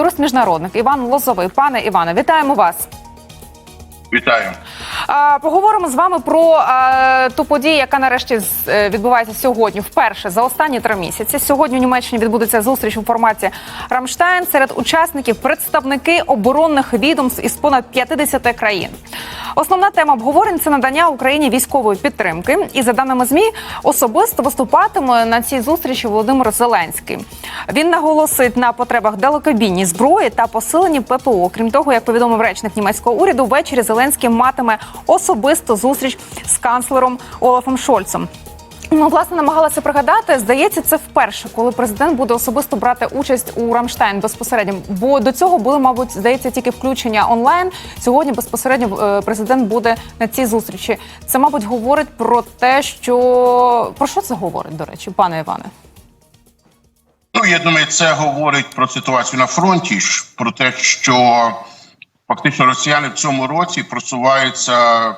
Юрист міжнародник Іван Лозовий. Пане Іване, вітаємо вас. Вітаю. Поговоримо з вами про ту подію, яка нарешті е, відбувається сьогодні. Вперше за останні три місяці. Сьогодні у Німеччині відбудеться зустріч у форматі Рамштайн серед учасників представники оборонних відомств із понад 50 країн. Основна тема обговорень це надання Україні військової підтримки. І за даними змі, особисто виступатиме на цій зустрічі Володимир Зеленський. Він наголосить на потребах далекобійній зброї та посиленні ППО. Крім того, як повідомив речник німецького уряду, ввечері Зеленський матиме особисто зустріч з канцлером Олафом Шольцем. Ну, власне, намагалася пригадати. Здається, це вперше, коли президент буде особисто брати участь у Рамштайн безпосередньо. Бо до цього були, мабуть, здається, тільки включення онлайн. Сьогодні безпосередньо е, президент буде на цій зустрічі. Це, мабуть, говорить про те, що про що це говорить, до речі, пане Іване? Ну я думаю, це говорить про ситуацію на фронті, про те, що фактично росіяни в цьому році просуваються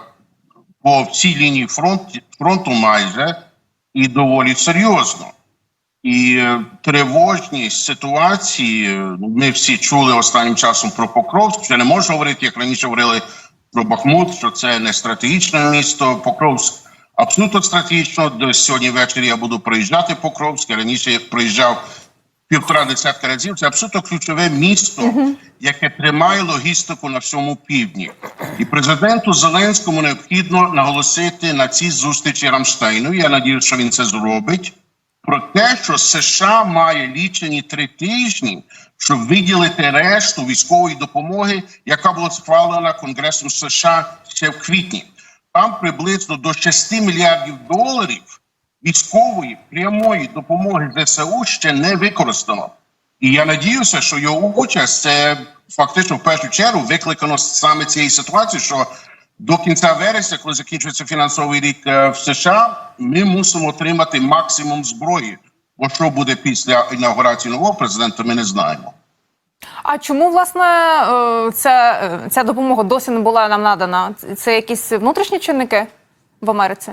по всій лінії фронту, фронту майже і доволі серйозно. І е, тривожність ситуації е, ми всі чули останнім часом про Покровськ. Вже не можна говорити, як раніше говорили про Бахмут, що це не стратегічне місто. Покровськ абсолютно стратегічно. До сьогодні ввечері я буду проїжджати Покровськ. Я раніше проїжджав півтора десятка разів. Це абсолютно ключове місто, яке тримає логістику на всьому півдні. І президенту Зеленському необхідно наголосити на цій зустрічі Рамштайну. Я надію, що він це зробить. Про те, що США має лічені три тижні, щоб виділити решту військової допомоги, яка була схвалена Конгресом США ще в квітні. Там приблизно до 6 мільярдів доларів військової прямої допомоги ЗСУ ще не використано. І я надіюся, що його участь це фактично в першу чергу викликано саме цієї ситуації, що до кінця вересня, коли закінчується фінансовий рік е, в США, ми мусимо отримати максимум зброї. Бо що буде після інаугурації нового президента, ми не знаємо. А чому власне е, ця, е, ця допомога досі не була нам надана? Це якісь внутрішні чинники в Америці?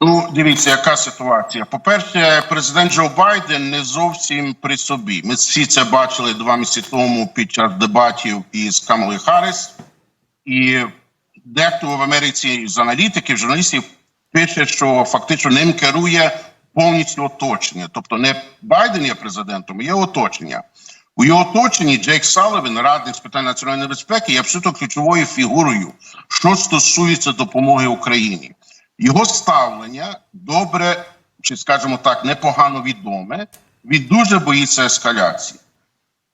Ну, дивіться, яка ситуація. По-перше, президент Джо Байден не зовсім при собі. Ми всі це бачили два місяці тому під час дебатів із Камалою Харріс. І дехто в Америці з аналітиків, журналістів пише, що фактично ним керує повністю оточення. Тобто не Байден є президентом, є оточення. У його оточенні Джейк Салливен, радник з питань національної безпеки, є абсолютно ключовою фігурою, що стосується допомоги Україні. Його ставлення добре, чи скажімо так, непогано відоме. Він дуже боїться ескаляції.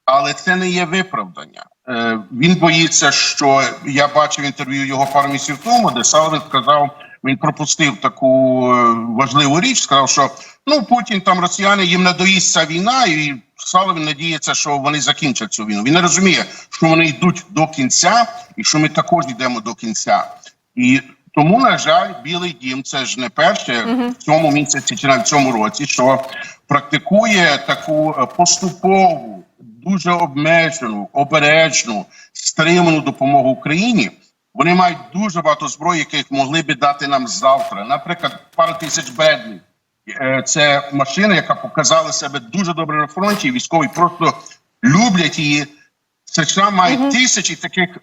Але це не є виправдання. Е, він боїться, що я бачив інтерв'ю його пару місяців тому, де Салвин сказав, він пропустив таку е, важливу річ. Сказав, що ну Путін там росіяни їм надоїсться війна, і Салвин надіється, що вони закінчать цю війну. Він не розуміє, що вони йдуть до кінця, і що ми також йдемо до кінця. І тому, на жаль, Білий Дім це ж не перше в цьому місяці чи в цьому році, що практикує таку е, поступову, дуже обмежену, обережну, стриману допомогу Україні. Вони мають дуже багато зброї, яких могли би дати нам завтра. Наприклад, пару тисяч бедлів. Е, Це машина, яка показала себе дуже добре на фронті. Військові просто люблять її. США мають тисячі таких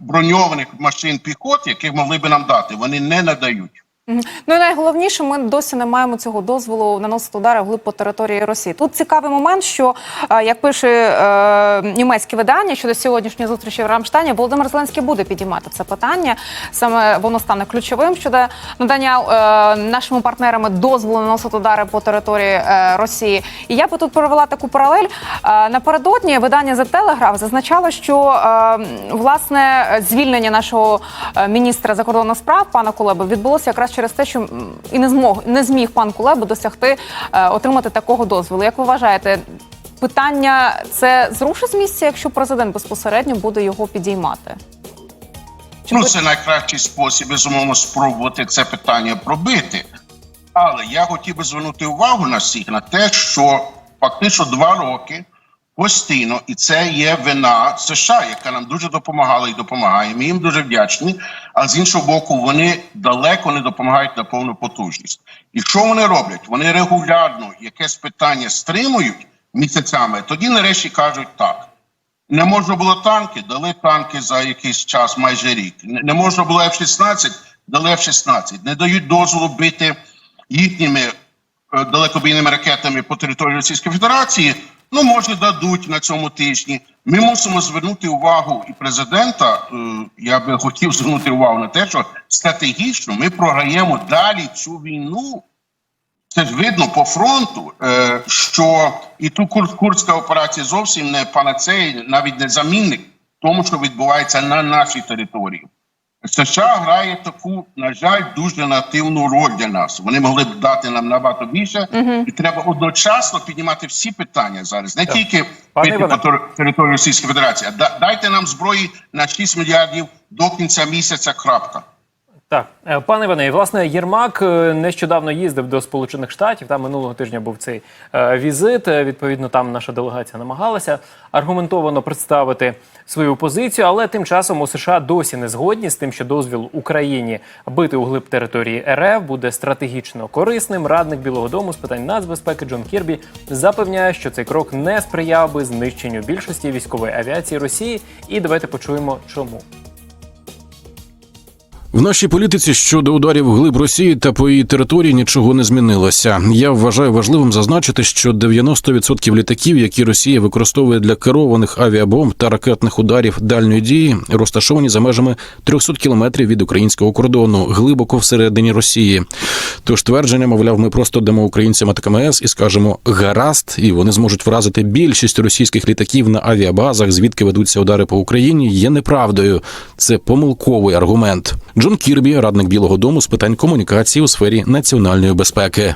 броньованих машин піхот, яких могли би нам дати. Вони не надають. Ну і найголовніше, ми досі не маємо цього дозволу наносити удари вглиб по території Росії. Тут цікавий момент, що е, як пише е, німецьке видання щодо сьогоднішньої зустрічі в Рамштайні, Володимир Зеленський буде підіймати це питання. Саме воно стане ключовим щодо надання е, нашими партнерами дозволу наносити удари по території е, Росії. І я би тут провела таку паралель. Е, напередодні видання The Telegraph зазначало, що е, власне звільнення нашого е, міністра закордонних справ пана Кулеби відбулося якраз через те, що і не змог не зміг пан Кулеба досягти е, отримати такого дозволу. Як ви вважаєте, питання це зрушить з місця, якщо президент безпосередньо буде його підіймати? Чи Ну, це найкращий спосіб, безумовно, спробувати це питання пробити. Але я хотів би звернути увагу на всіх на те, що фактично два роки постійно, і це є вина США, яка нам дуже допомагала і допомагає. Ми їм дуже вдячні. А з іншого боку, вони далеко не допомагають на повну потужність. І що вони роблять? Вони регулярно якесь питання стримують. місяцями. Тоді нарешті кажуть так. Не можна було танки, дали танки за якийсь час, майже рік. Не можна було F-16, дали F-16. Не дають дозволу бити їхніми е, далекобійними ракетами по території Російської Федерації. Ну, може, дадуть на цьому тижні. Ми мусимо звернути увагу і президента. е, Я би хотів звернути увагу на те, що стратегічно ми програємо далі цю війну. Це ж видно по фронту, е, що і ту курська операція зовсім не панацея, навіть не замінник тому, що відбувається на нашій території. США грає таку, на жаль, дуже нативну роль для нас. Вони могли б дати нам набагато більше, і треба одночасно піднімати всі питання зараз, не тільки Пане бити по території Російської Федерації. а Дайте нам зброї на 6 мільярдів до кінця місяця. Крапка. Так, Е, пане Іване, власне, Єрмак е, нещодавно їздив до Сполучених Штатів. Там минулого тижня був цей е, візит. Відповідно, там наша делегація намагалася аргументовано представити свою позицію, але тим часом у США досі не згодні з тим, що дозвіл Україні бити у глиб території РФ буде стратегічно корисним. Радник Білого Дому з питань нацбезпеки Джон Кірбі запевняє, що цей крок не сприяв би знищенню більшості військової авіації Росії. І давайте почуємо, чому. В нашій політиці щодо ударів глиб Росії та по її території нічого не змінилося. Я вважаю важливим зазначити, що 90% літаків, які Росія використовує для керованих авіабомб та ракетних ударів дальньої дії, розташовані за межами 300 кілометрів від українського кордону, глибоко всередині Росії. Тож твердження, мовляв, ми просто дамо українцям АТКМС і скажемо гаразд, і вони зможуть вразити більшість російських літаків на авіабазах, звідки ведуться удари по Україні, є неправдою. Це помилковий аргумент. Джон Кірбі, радник Білого Дому з питань комунікації у сфері національної безпеки.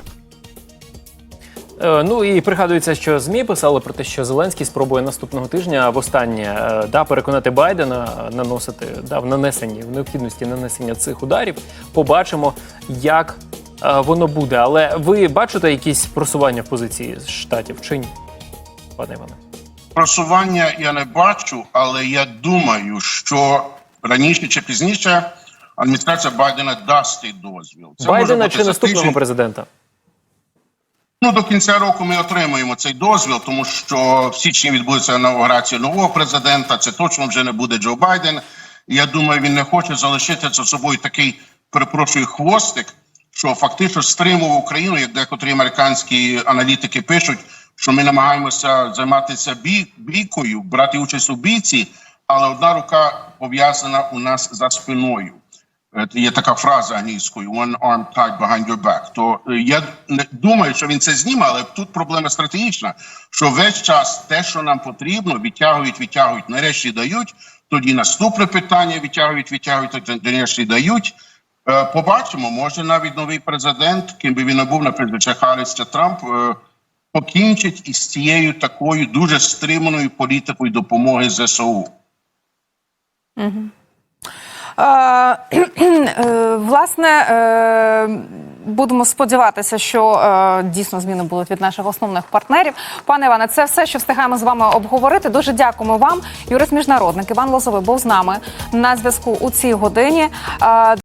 Е, Ну і пригадується, що змі писали про те, що Зеленський спробує наступного тижня востаннє е, да переконати Байдена наносити да в нанесенні в необхідності нанесення цих ударів. Побачимо, як е, воно буде. Але ви бачите якісь просування в позиції з штатів чи ні, пане Іване? Просування я не бачу, але я думаю, що раніше чи пізніше адміністрація Байдена дасть цей дозвіл. Це Байдена чи наступного тиждень. президента? Ну до кінця року ми отримаємо цей дозвіл, тому що в січні відбудеться інаугурація нового президента. Це точно вже не буде Джо Байден. І Я думаю, він не хоче залишити за собою такий перепрошую хвостик, що фактично стримував Україну, як декотрі американські аналітики пишуть, що ми намагаємося займатися бій, бійкою, брати участь у бійці, але одна рука пов'язана у нас за спиною. Е, Є така фраза англійською «one arm tied behind your back». То е, я не думаю, що він це зніме, але тут проблема стратегічна, що весь час те, що нам потрібно, відтягують, відтягують, нарешті дають. Тоді наступне питання відтягують, відтягують, нарешті дають. Е, Побачимо, може навіть новий президент, ким би він не був, наприклад, чи Харріс, чи Трамп, покінчить із цією такою дуже стриманою політикою допомоги ЗСУ. Е, Власне, е, будемо сподіватися, що е, дійсно зміни будуть від наших основних партнерів. Пане Іване, це все, що встигаємо з вами обговорити. Дуже дякуємо вам. Юрист міжнародник Іван Лозовий був з нами на зв'язку у цій годині. Е,